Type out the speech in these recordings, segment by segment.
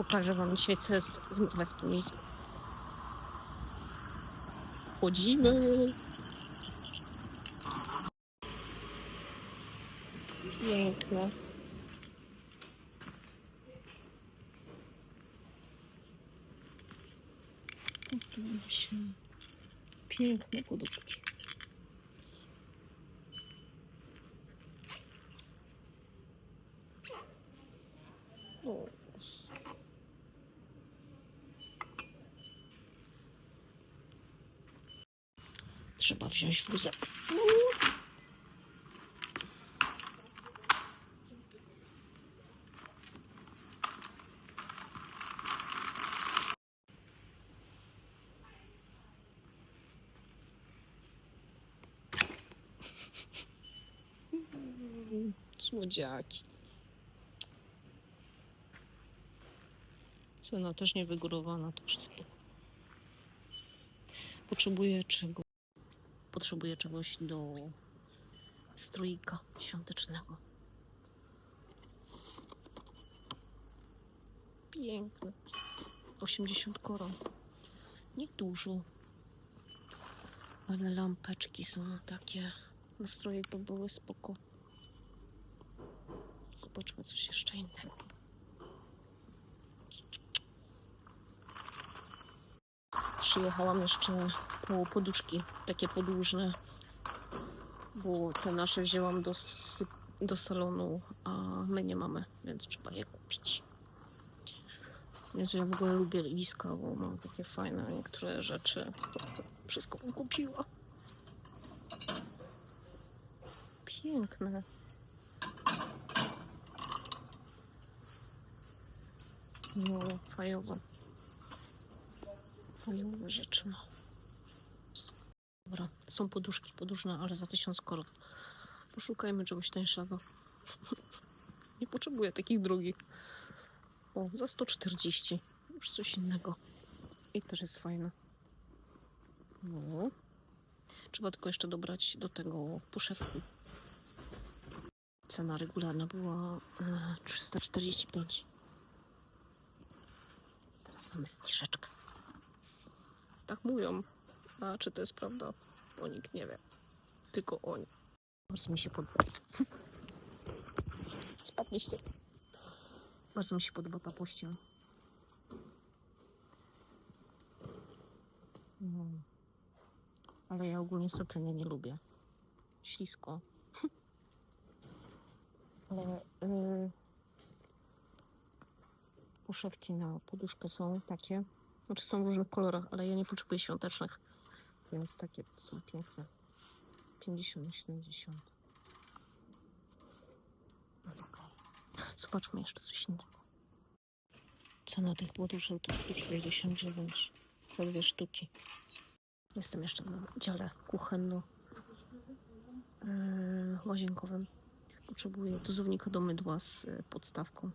Pokażę Wam dzisiaj, co jest w Norweskim Jeździe. Chodzimy. Piękne. Się. Piękne poduszki. O. Trzeba wziąć wózek. Słodziaki. Cena też nie wygórowana, to wszystko. Potrzebuję czego? Potrzebuję czegoś do strójka świątecznego. Piękne. 80 koron. Niedużo. Ale lampeczki są takie. Nastroje by były spoko. Zobaczmy coś jeszcze innego. Przyjechałam jeszcze po poduszki, takie podłużne, bo te nasze wzięłam do, do salonu, a my nie mamy, więc trzeba je kupić. Jezu, ja w ogóle lubię liska, bo mam takie fajne niektóre rzeczy. Wszystko bym kupiła. Piękne. No, fajowe. Fajowe rzeczy, no. Dobra, są poduszki podłużne, ale za 1000 koron. Poszukajmy czegoś tańszego. Nie potrzebuję takich drogich. O, za 140. Już coś innego. I też jest fajne. No. Trzeba tylko jeszcze dobrać do tego poszewki. Cena regularna była e, 345. Teraz mamy zniżeczkę. Tak mówią. A czy to jest prawda? Bo nikt nie wie. Tylko oni. Bardzo mi się podoba. Spadliście. Bardzo mi się podoba ta. No. Ale ja ogólnie satyny nie lubię. Ślisko. Ale yy, poszewki na poduszkę są takie. Znaczy są w różnych kolorach, ale ja nie potrzebuję świątecznych. Więc takie są piękne. 50 na 70. Jest okej. Zobaczmy jeszcze coś innego. Cena tych poduszek to 169 za dwie sztuki. Jestem jeszcze na dziale kuchenno yy, łazienkowym. Potrzebuję dozownika do mydła z y, podstawką.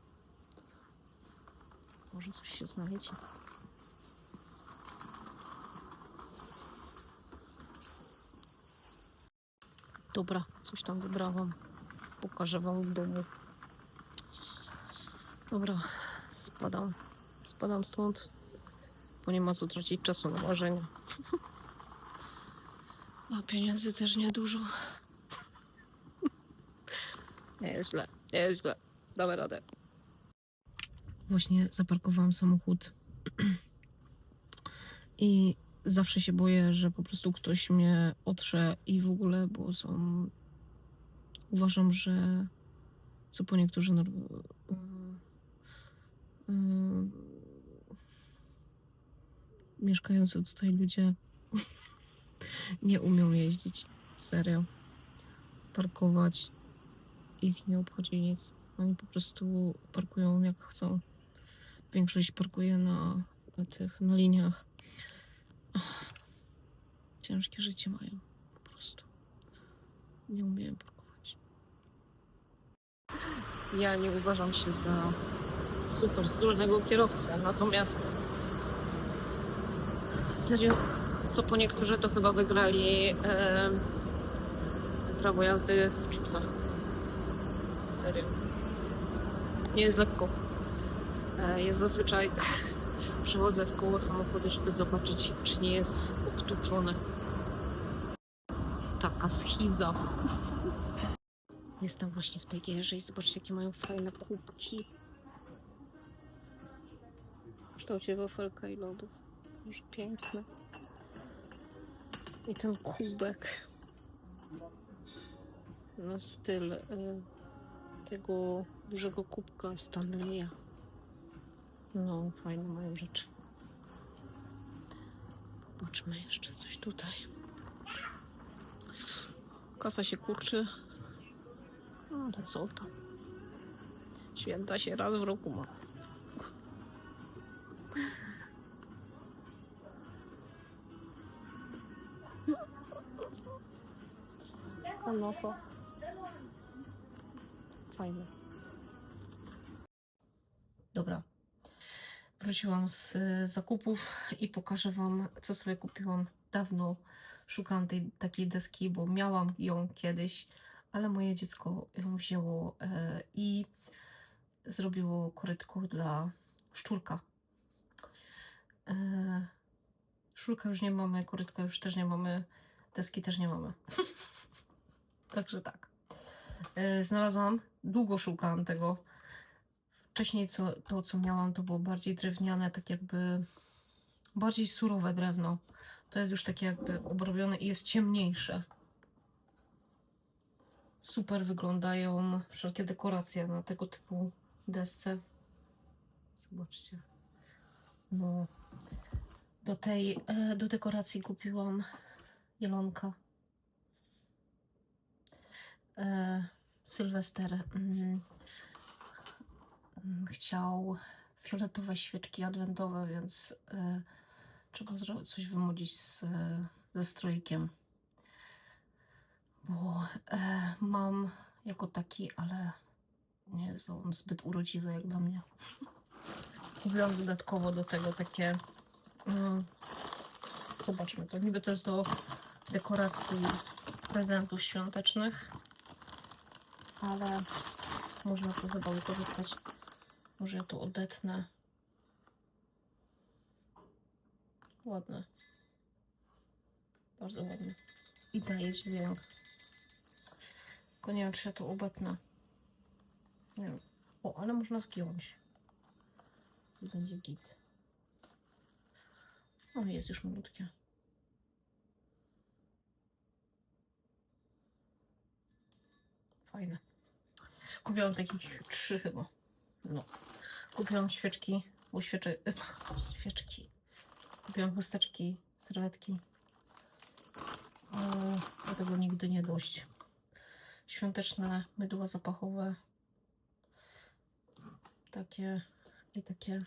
Może coś się znajdzie. Dobra, coś tam wybrałam. Pokażę wam w domu. Dobra, spadam. Spadam stąd, bo nie ma co tracić czasu na marzenia. A pieniędzy też niedużo. Nie jest źle, nie jest źle. Damy radę. Właśnie zaparkowałam samochód. I zawsze się boję, że po prostu ktoś mnie otrze i w ogóle, bo są. Uważam, że co po niektórzy. yy, mieszkający tutaj ludzie nie umią jeździć. Serio. Parkować ich nie obchodzi nic. Oni po prostu parkują jak chcą. Większość parkuje na, na tych, na liniach. Ciężkie życie mają. Po prostu. Nie umieją parkować. Ja nie uważam się za super zdolnego kierowcę, natomiast serio, co po niektórzy to chyba wygrali e, prawo jazdy w chipsach. Serio. Nie jest lekko. E, Ja zazwyczaj przechodzę w koło samochodu, żeby zobaczyć, czy nie jest obtuczone. Taka schiza. Jestem właśnie w tej gierze i zobaczcie, jakie mają fajne kubki. W kształcie wafelka i lodów. Już piękne. I ten kubek. Na styl y, tego dużego kubka Stanleya. No, fajne mają rzeczy. Popatrzmy jeszcze coś tutaj. Kasa się kurczy. Ale co tam? Święta się raz w roku ma. Kanofa. Fajne. Dobra. Wróciłam z y, zakupów i pokażę Wam, co sobie kupiłam. Dawno szukałam tej takiej deski, bo miałam ją kiedyś, ale moje dziecko ją wzięło e, i zrobiło korytko dla szczurka. E, szczurka już nie mamy, korytka już też nie mamy, deski też nie mamy. Także tak. E, znalazłam, długo szukałam tego. Wcześniej co, to, co miałam, to było bardziej drewniane, tak jakby bardziej surowe drewno. To jest już takie jakby obrobione i jest ciemniejsze. Super wyglądają wszelkie dekoracje na tego typu desce. Zobaczcie. No. Do tej, e, do dekoracji kupiłam jelonka. E, Sylwester mm, chciał fioletowe świeczki adwentowe, więc e, trzeba coś wymodzić z, ze strojkiem. Bo e, mam jako taki, ale nie jest on zbyt urodziwy jak dla mnie. Kupiłam dodatkowo do tego takie. Mm, zobaczmy, to niby to jest do dekoracji prezentów świątecznych, ale można to chyba wykorzystać. Może ja to odetnę. Ładne. Bardzo ładne. I daje dźwięk. Tylko nie wiem, czy ja to obetnę. Nie wiem. O, ale można zgiąć. I będzie git. O, jest już malutkie. Fajne. Kupiłam takich trzy chyba. No. Kupiłam świeczki, świecze... świeczki. Kupiłam chusteczki, serwetki. Eee, do tego nigdy nie dość. Świąteczne mydła zapachowe. Takie i takie.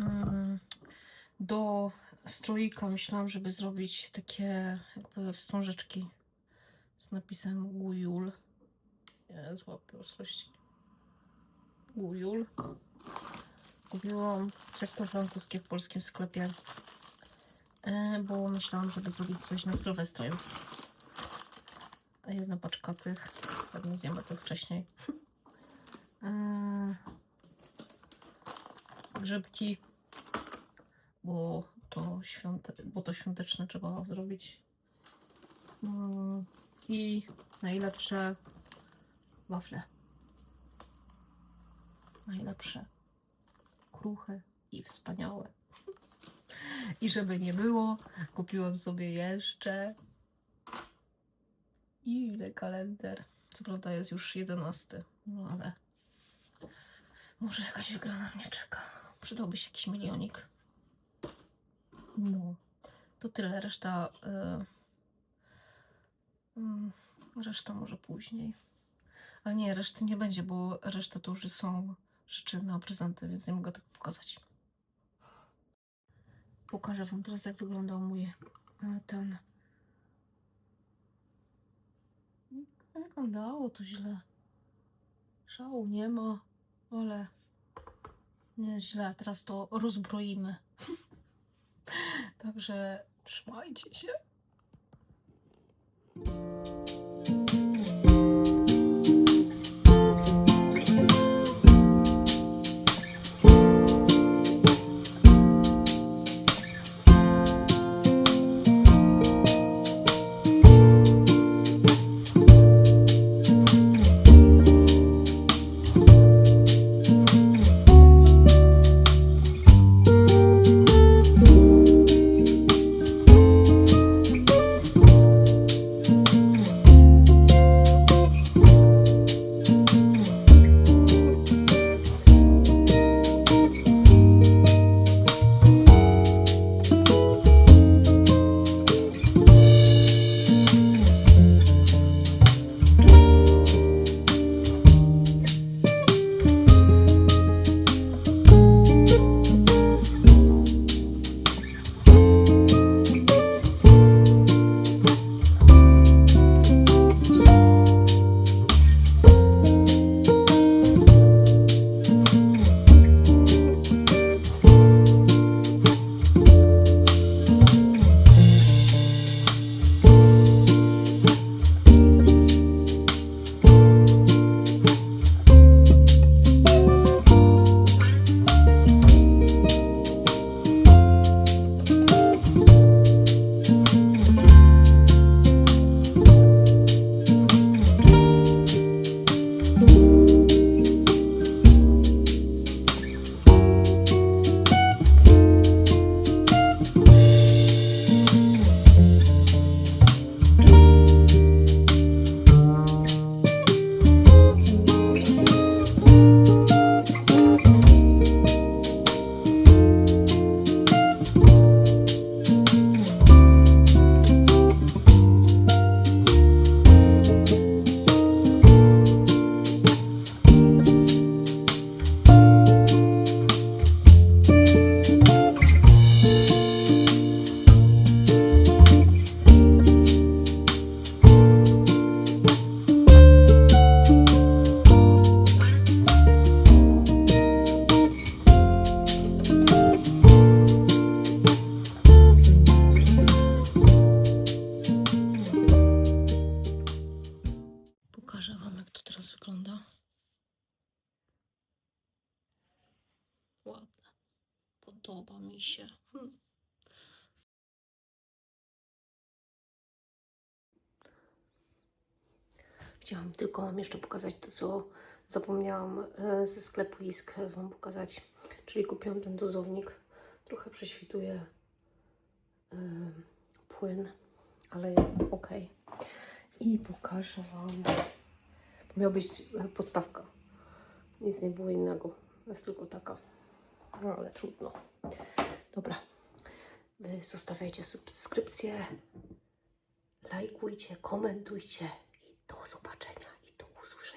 Mm, Do stroika myślałam, żeby zrobić takie jakby wstążeczki z napisem Gujul. Złapię ostrości. Gujul. Kupiłam ciasto francuskie w polskim sklepie, e, bo myślałam, żeby zrobić coś na Sylwestra. A jedna paczka tych, pewnie zjemy to wcześniej. E, Grzybki, bo to, świąte, bo to świąteczne trzeba zrobić. Mm, I najlepsze wafle. Najlepsze kruche i wspaniałe. I żeby nie było, kupiłam sobie jeszcze ile kalender. Co prawda jest już 11, no ale może jakaś wygrana mnie czeka. Przydałby się jakiś milionik. No, to tyle. Reszta. y, mm, reszta może później. Ale nie, reszty nie będzie, bo reszta to już są rzeczy na prezenty, więc nie mogę tak pokazać. Pokażę Wam teraz, jak wyglądał mój e, ten. Wyglądało to źle. Szału nie ma, ale nie źle. Teraz to rozbroimy. Także trzymajcie się. Ładne. Podoba mi się. Hmm. Chciałam tylko Wam jeszcze pokazać to, co zapomniałam e, ze sklepu ISK Wam pokazać. Czyli kupiłam ten dozownik. Trochę prześwituje e, płyn, ale ok. I pokażę Wam. Miała być e, podstawka. Nic nie było innego. Jest tylko taka. No ale trudno. Dobra. Wy zostawiajcie subskrypcję, lajkujcie, komentujcie i do zobaczenia i do usłyszenia.